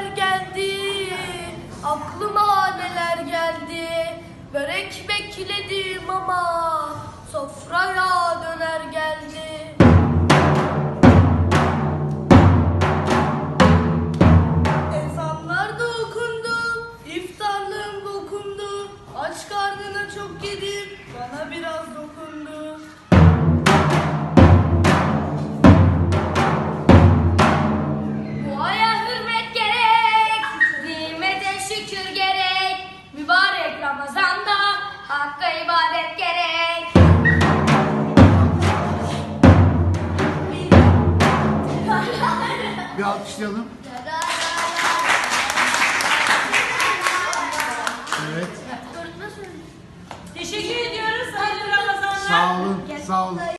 neler geldi, aklıma neler geldi. Börek bekledim ama sofraya döner geldi. Ezanlar da okundu, iftarlığım dokundu. Aç karnına çok yedim, bana biraz dokundu. Bir alkışlayalım. Evet. Teşekkür ediyoruz. Hayırlı Ramazanlar. Sağ olun. Sağ olun.